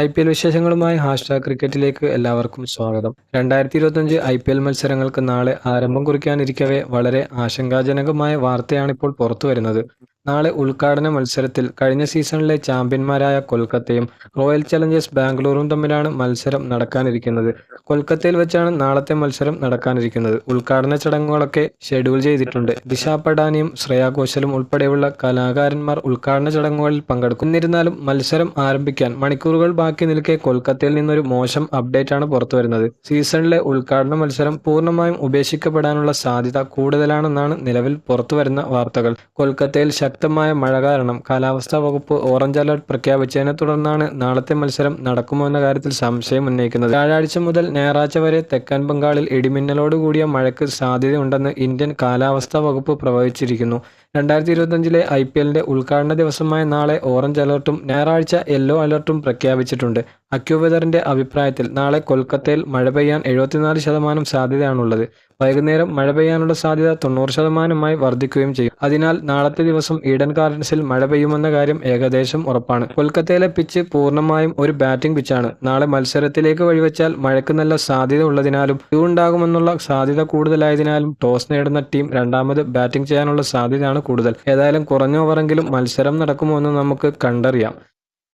I P L വിശേഷങ്ങളുമായി hashtag ക്രിക്കറ്റിലേക്ക് എല്ലാവർക്കും സ്വാഗതം. രണ്ടായിരത്തി ഇരുപത്തഞ്ച് ഐ പി എൽ മത്സരങ്ങൾക്ക് നാളെ ആരംഭം കുറിക്കാനിരിക്കവേ വളരെ ആശങ്കാജനകമായ വാർത്തയാണ് ഇപ്പോൾ പുറത്തുവരുന്നത്. നാളെ ഉദ്ഘാടന മത്സരത്തിൽ കഴിഞ്ഞ സീസണിലെ ചാമ്പ്യന്മാരായ കൊൽക്കത്തയും റോയൽ ചലഞ്ചേഴ്സ് ബാംഗ്ലൂരും തമ്മിലാണ് മത്സരം നടക്കാനിരിക്കുന്നത്. കൊൽക്കത്തയിൽ വെച്ചാണ് നാളത്തെ മത്സരം നടക്കാനിരിക്കുന്നത്. ഉദ്ഘാടന ചടങ്ങുകളൊക്കെ ഷെഡ്യൂൾ ചെയ്തിട്ടുണ്ട്. ദിശ പടാനിയും ശ്രേയാ ഘോഷലും ഉൾപ്പെടെയുള്ള കലാകാരന്മാർ ഉദ്ഘാടന ചടങ്ങുകളിൽ പങ്കെടുക്കും. എന്നിരുന്നാലും മത്സരം ആരംഭിക്കാൻ മണിക്കൂറുകൾ ബാക്കി നിൽക്കെ കൊൽക്കത്തയിൽ നിന്നൊരു മോശം അപ്ഡേറ്റ് ആണ് പുറത്തുവരുന്നത്. സീസണിലെ ഉദ്ഘാടന മത്സരം പൂർണമായും ഉപേക്ഷിക്കപ്പെടാനുള്ള സാധ്യത കൂടുതലാണെന്നാണ് നിലവിൽ പുറത്തുവരുന്ന വാർത്തകൾ. കൊൽക്കത്തയിൽ ശക്തമായ മഴ കാരണം കാലാവസ്ഥാ വകുപ്പ് ഓറഞ്ച് അലർട്ട് പ്രഖ്യാപിച്ചതിനെ തുടർന്നാണ് നാളത്തെ മത്സരം നടക്കുമോ എന്ന കാര്യത്തിൽ സംശയം ഉന്നയിക്കുന്നത്. വ്യാഴാഴ്ച മുതൽ ഞായറാഴ്ച വരെ തെക്കൻ ബംഗാളിൽ ഇടിമിന്നലോടുകൂടിയ മഴയ്ക്ക് സാധ്യതയുണ്ടെന്ന് ഇന്ത്യൻ കാലാവസ്ഥാ വകുപ്പ് പ്രവചിച്ചിരിക്കുന്നു. രണ്ടായിരത്തി ഇരുപത്തഞ്ചിലെ ഐ പി എല്ലിന്റെ ഉദ്ഘാടന ദിവസമായ നാളെ ഓറഞ്ച് അലർട്ടും ഞായറാഴ്ച യെല്ലോ അലർട്ടും പ്രഖ്യാപിച്ചിട്ടുണ്ട്. അക്യൂവെതറിന്റെ അഭിപ്രായത്തിൽ നാളെ കൊൽക്കത്തയിൽ മഴ പെയ്യാൻ എഴുപത്തിനാല് ശതമാനം സാധ്യതയാണുള്ളത്. വൈകുന്നേരം മഴ പെയ്യാനുള്ള സാധ്യത തൊണ്ണൂറ് ശതമാനമായി വർദ്ധിക്കുകയും ചെയ്യും. അതിനാൽ നാളത്തെ ദിവസം ഈഡൻ ഗാർഡൻസിൽ മഴ പെയ്യുമെന്ന കാര്യം ഏകദേശം ഉറപ്പാണ്. കൊൽക്കത്തയിലെ പിച്ച് പൂർണമായും ഒരു ബാറ്റിംഗ് പിച്ചാണ്. നാളെ മത്സരത്തിലേക്ക് വഴിവെച്ചാൽ മഴയ്ക്ക് നല്ല സാധ്യത ഉള്ളതിനാലും ക്യൂ ഉണ്ടാകുമെന്നുള്ള സാധ്യത കൂടുതലായതിനാലും ടോസ് നേടുന്ന ടീം രണ്ടാമത് ബാറ്റിംഗ് ചെയ്യാനുള്ള സാധ്യതയാണ് കൂടുതൽ. ഏതായാലും കുറഞ്ഞ ഓവറെങ്കിലും മത്സരം നടക്കുമോ എന്ന് നമുക്ക് കണ്ടറിയാം.